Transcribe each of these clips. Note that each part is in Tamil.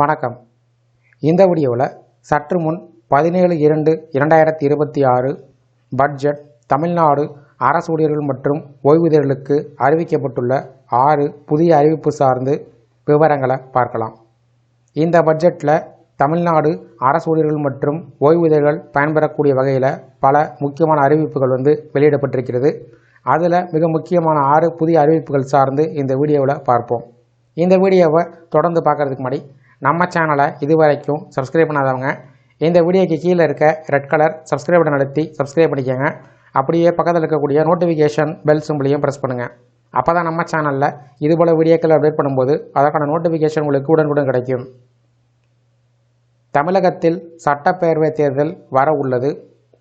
வணக்கம். இந்த வீடியோவில் சற்று முன் பதினேழு இரண்டு இரண்டாயிரத்தி இருபத்தி ஆறு பட்ஜெட் தமிழ்நாடு அரசு ஊழியர்கள் மற்றும் ஓய்வூதியர்களுக்கு அறிவிக்கப்பட்டுள்ள ஆறு புதிய அறிவிப்பு சார்ந்து விவரங்களை பார்க்கலாம். இந்த பட்ஜெட்டில் தமிழ்நாடு அரசு ஊழியர்கள் மற்றும் ஓய்வூதியர்கள் பயன்பெறக்கூடிய வகையில் பல முக்கியமான அறிவிப்புகள் வந்து வெளியிடப்பட்டிருக்கிறது. அதில் மிக முக்கியமான ஆறு புதிய அறிவிப்புகள் சார்ந்து இந்த வீடியோவில் பார்ப்போம். இந்த வீடியோவை தொடர்ந்து பார்க்குறதுக்கு முன்னாடி நம்ம சேனலை இதுவரைக்கும் சப்ஸ்கிரைப் பண்ணாதவங்க இந்த வீடியோக்கு கீழே இருக்க ரெட் கலர் சப்ஸ்கிரைப் பட்டன் அழுத்தி சப்ஸ்கிரைப் பண்ணிக்கோங்க. அப்படியே பக்கத்தில் இருக்கக்கூடிய நோட்டிஃபிகேஷன் பெல் சிம்பிளையும் ப்ரெஸ் பண்ணுங்கள் அப்போ தான் நம்ம சேனலில் இதுபோல் வீடியோக்கள் அப்டேட் பண்ணும்போது அதற்கான நோட்டிஃபிகேஷன் உங்களுக்கு உடனுக்குடன் கிடைக்கும். தமிழகத்தில் சட்டப்பேரவை தேர்தல் வர உள்ளது.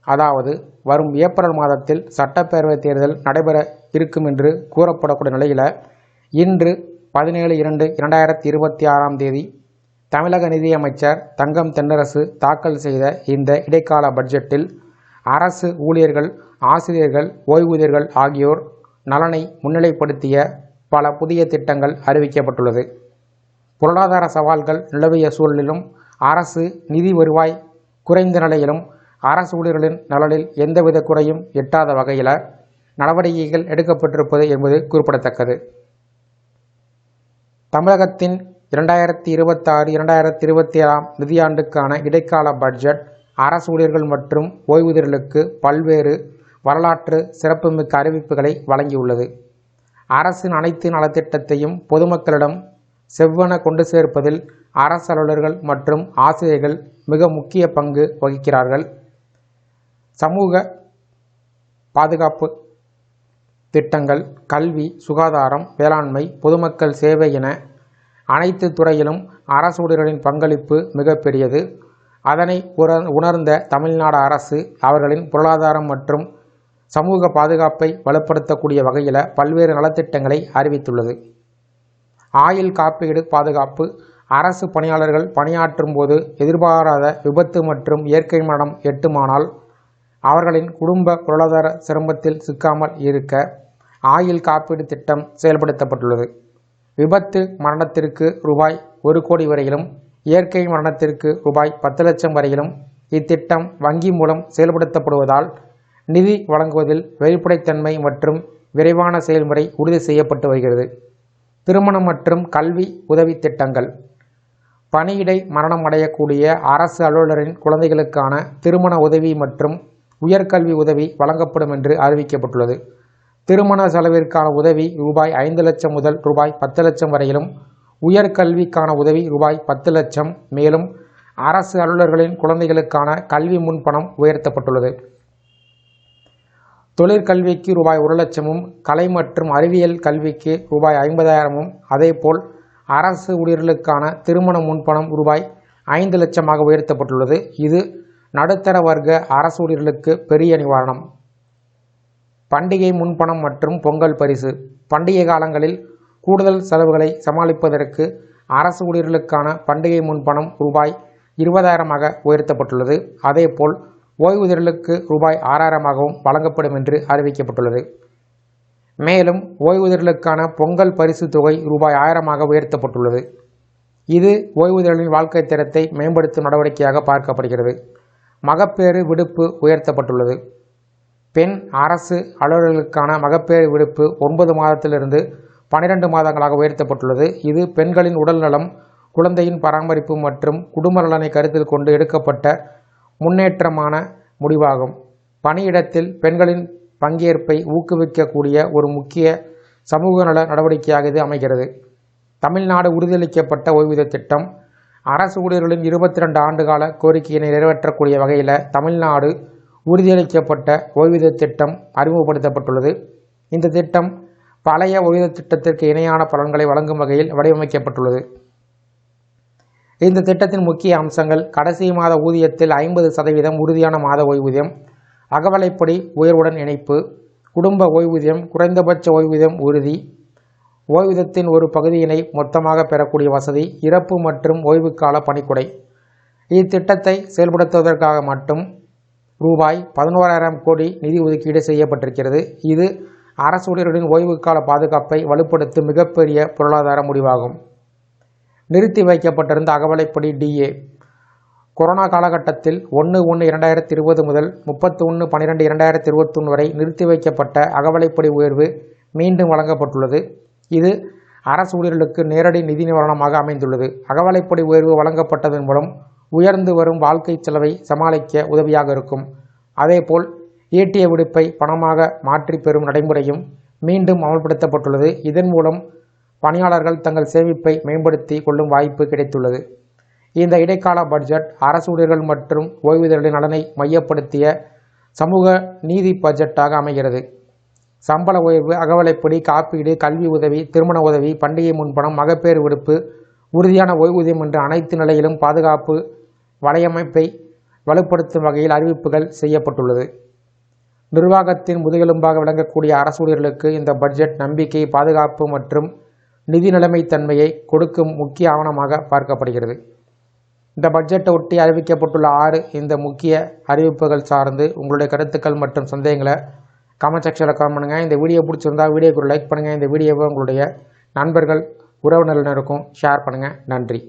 அதாவது வரும் ஏப்ரல் மாதத்தில் சட்டப்பேரவை தேர்தல் நடைபெற இருக்கும் என்று கூறப்படக்கூடிய நிலையில் இன்று பதினேழு இரண்டு இரண்டாயிரத்தி இருபத்தி ஆறாம் தேதி தமிழக நிதியமைச்சர் தங்கம் தென்னரசு தாக்கல் செய்த இந்த இடைக்கால பட்ஜெட்டில் அரசு ஊழியர்கள் ஆசிரியர்கள் ஓய்வூதியர்கள் ஆகியோர் நலனை முன்னிலைப்படுத்திய பல புதிய திட்டங்கள் அறிவிக்கப்பட்டுள்ளது. பொருளாதார சவால்கள் நிலவிய சூழலிலும் அரசு நிதி வருவாய் குறைந்த நிலையிலும் அரசு ஊழியர்களின் நலனில் எந்தவித குறையும் எட்டாத வகையில் நடவடிக்கைகள் எடுக்கப்பட்டிருப்பது என்பது குறிப்பிடத்தக்கது. தமிழகத்தின் இரண்டாயிரத்தி இருபத்தாறு இரண்டாயிரத்தி இருபத்தி ஏழாம் நிதியாண்டுக்கான இடைக்கால பட்ஜெட் அரசு ஊழியர்கள் மற்றும் ஓய்வூதியர்களுக்கு பல்வேறு வரலாற்று சிறப்புமிக்க அறிவிப்புகளை வழங்கியுள்ளது. அரசின் அனைத்து நலத்திட்டத்தையும் பொதுமக்களிடம் செவ்வன கொண்டு சேர்ப்பதில் அரசு அலுவலர்கள் மற்றும் ஆசிரியர்கள் மிக முக்கிய பங்கு வகிக்கிறார்கள். சமூக பாதுகாப்பு திட்டங்கள் கல்வி சுகாதாரம் வேளாண்மை பொதுமக்கள் சேவை என அனைத்து துறையிலும் அரசு ஊழியர்களின் பங்களிப்பு மிகப்பெரியது அதனை உற உணர்ந்த தமிழ்நாடு அரசு அவர்களின் பொருளாதாரம் மற்றும் சமூக பாதுகாப்பை வலுப்படுத்தக்கூடிய வகையில் பல்வேறு நலத்திட்டங்களை அறிவித்துள்ளது. ஆயுள் காப்பீடு பாதுகாப்பு அரசு பணியாளர்கள் பணியாற்றும் போது எதிர்பாராத விபத்து மற்றும் இயற்கை மரணம் எட்டுமானால் அவர்களின் குடும்ப பொருளாதார சிரமத்தில் சிக்காமல் இருக்க ஆயுள் காப்பீடு திட்டம் செயல்படுத்தப்பட்டுள்ளது. விபத்து மரணத்திற்கு ரூபாய் ஒரு கோடி வரையிலும் இயற்கை மரணத்திற்கு ரூபாய் பத்து லட்சம் வரையிலும் இத்திட்டம் வங்கி மூலம் செயல்படுத்தப்படுவதால் நிதி வழங்குவதில் வெளிப்படைத்தன்மை மற்றும் விரைவான செயல்முறை உறுதி செய்யப்பட்டு வருகிறது. திருமணம் மற்றும் கல்வி உதவி திட்டங்கள். பணியிடை மரணம் அடையக்கூடிய அரசு அலுவலரின் குழந்தைகளுக்கான திருமண உதவி மற்றும் உயர்கல்வி உதவி வழங்கப்படும் என்று அறிவிக்கப்பட்டுள்ளது. திருமண செலவிற்கான உதவி ரூபாய் ஐந்து லட்சம் முதல் ரூபாய் பத்து லட்சம் வரையிலும் உயர்கல்விக்கான உதவி ரூபாய் பத்து லட்சம் மேலும் அரசு அலுவலர்களின் குழந்தைகளுக்கான கல்வி முன்பணம் உயர்த்தப்பட்டுள்ளது. தொழிற்கல்விக்கு ரூபாய் ஒரு லட்சமும் கலை மற்றும் அறிவியல் கல்விக்கு ரூபாய் ஐம்பதாயிரமும் அதேபோல் அரசு ஊழியர்களுக்கான திருமண முன்பணம் ரூபாய் ஐந்து லட்சமாக உயர்த்தப்பட்டுள்ளது. இது நடுத்தர வர்க்க அரசு ஊழியர்களுக்கு பெரிய நிவாரணம். பண்டிகை முன்பணம் மற்றும் பொங்கல் பரிசு. பண்டிகை காலங்களில் கூடுதல் செலவுகளை சமாளிப்பதற்கு அரசு ஊழியர்களுக்கான பண்டிகை முன்பணம் ரூபாய் இருபதாயிரமாக உயர்த்தப்பட்டுள்ளது. அதேபோல் ஓய்வூதியர்களுக்கு ரூபாய் ஆறாயிரமாகவும் வழங்கப்படும் என்று அறிவிக்கப்பட்டுள்ளது. மேலும் ஓய்வூதியர்களுக்கான பொங்கல் பரிசு தொகை ரூபாய் ஆயிரமாக உயர்த்தப்பட்டுள்ளது. இது ஓய்வூதியர்களின் வாழ்க்கை தரத்தை மேம்படுத்தும் நடவடிக்கையாக பார்க்கப்படுகிறது. மகப்பேறு விடுப்பு உயர்த்தப்பட்டுள்ளது. பெண் அரசு அலுவலர்களுக்கான மகப்பேறு விடுப்பு ஒன்பது மாதத்திலிருந்து பனிரெண்டு மாதங்களாக உயர்த்தப்பட்டுள்ளது. இது பெண்களின் உடல்நலம் குழந்தையின் பராமரிப்பு மற்றும் குடும்ப நலனை கருத்தில் கொண்டு எடுக்கப்பட்ட முன்னேற்றமான முடிவாகும். பணியிடத்தில் பெண்களின் பங்கேற்பை ஊக்குவிக்கக்கூடிய ஒரு முக்கிய சமூக நல நடவடிக்கையாக இது அமைகிறது. தமிழ்நாடு உறுதியளிக்கப்பட்ட ஓய்வூதிய திட்டம் அரசு ஊழியர்களின் இருபத்தி ரெண்டு ஆண்டுகால கோரிக்கையினை நிறைவேற்றக்கூடிய வகையில் தமிழ்நாடு உறுதியளிக்கப்பட்ட ஓய்வூதிய திட்டம் அறிமுகப்படுத்தப்பட்டுள்ளது. இந்த திட்டம் பழைய ஓய்வூதிய திட்டத்திற்கு இணையான பலன்களை வழங்கும் வகையில் வடிவமைக்கப்பட்டுள்ளது. இந்த திட்டத்தின் முக்கிய அம்சங்கள் கடைசி மாத ஊதியத்தில் ஐம்பது சதவீதம் உறுதியான மாத ஓய்வூதியம் அகவலைப்படி உயர்வுடன் இணைப்பு குடும்ப ஓய்வூதியம் குறைந்தபட்ச ஓய்வூதியம் உறுதி ஓய்வூதியத்தின் ஒரு பகுதியினை மொத்தமாக பெறக்கூடிய வசதி இறப்பு மற்றும் ஓய்வுக்கால பணிக்குடை. இத்திட்டத்தை செயல்படுத்துவதற்காக மட்டும் ரூபாய் பதினோராயிரம் கோடி நிதி ஒதுக்கீடு செய்யப்பட்டிருக்கிறது. இது அரசு ஊழியர்களின் ஓய்வுக்கால பாதுகாப்பை வலுப்படுத்தும் மிகப்பெரிய பொருளாதார முடிவாகும். நிறுத்தி வைக்கப்பட்டிருந்த அகவலைப்படி டிஏ கொரோனா காலகட்டத்தில் ஒன்று ஒன்று இரண்டாயிரத்தி இருபது முதல் முப்பத்தி ஒன்று பன்னிரெண்டு இரண்டாயிரத்தி இருபத்தொன்று வரை நிறுத்தி வைக்கப்பட்ட அகவலைப்படி உயர்வு மீண்டும் வழங்கப்பட்டுள்ளது. இது அரசு ஊழியர்களுக்கு நேரடி நிதி நிவாரணமாக அமைந்துள்ளது. அகவலைப்படி உயர்வு வழங்கப்பட்டதன் மூலம் உயர்ந்து வரும் வாழ்க்கை செலவை சமாளிக்க உதவியாக இருக்கும். அதேபோல் ஈட்டிய விடுப்பை பணமாக மாற்றி பெறும் நடைமுறையும் மீண்டும் அமல்படுத்தப்பட்டுள்ளது. இதன் மூலம் பணியாளர்கள் தங்கள் சேமிப்பை மேம்படுத்தி கொள்ளும் வாய்ப்பு கிடைத்துள்ளது. இந்த இடைக்கால பட்ஜெட் அரசு ஊழியர்கள் மற்றும் ஓய்வூதியர்களின் நலனை மையப்படுத்திய சமூக நீதி பட்ஜெட்டாக அமைகிறது. சம்பள உயர்வு அகவலைப்படி காப்பீடு கல்வி உதவி திருமண உதவி பண்டிகை முன்பணம் மகப்பேறு விடுப்பு உறுதியான ஓய்வூதியம் என்ற அனைத்து நிலையிலும் பாதுகாப்பு வலையமைப்பை வலுப்படுத்தும் வகையில் அறிவிப்புகள் செய்யப்பட்டுள்ளது. நிர்வாகத்தின் முதுகெலும்பாக விளங்கக்கூடிய அரசு ஊழியர்களுக்கு இந்த பட்ஜெட் நம்பிக்கை பாதுகாப்பு மற்றும் நிதி நிலைமைத்தன்மையை கொடுக்கும் முக்கிய ஆவணமாக பார்க்கப்படுகிறது. இந்த பட்ஜெட்டை ஒட்டி அறிவிக்கப்பட்டுள்ள ஆறு இந்த முக்கிய அறிவிப்புகள் சார்ந்து உங்களுடைய கருத்துக்கள் மற்றும் சந்தேகங்களை கமெண்ட் செக்ஷனில் கமெண்ட் பண்ணுங்கள் இந்த வீடியோ பிடிச்சிருந்தா வீடியோக்கு லைக் பண்ணுங்கள் இந்த வீடியோவை உங்களுடைய நண்பர்கள் உறவினர்களுக்கும் ஷேர் பண்ணுங்கள் நன்றி.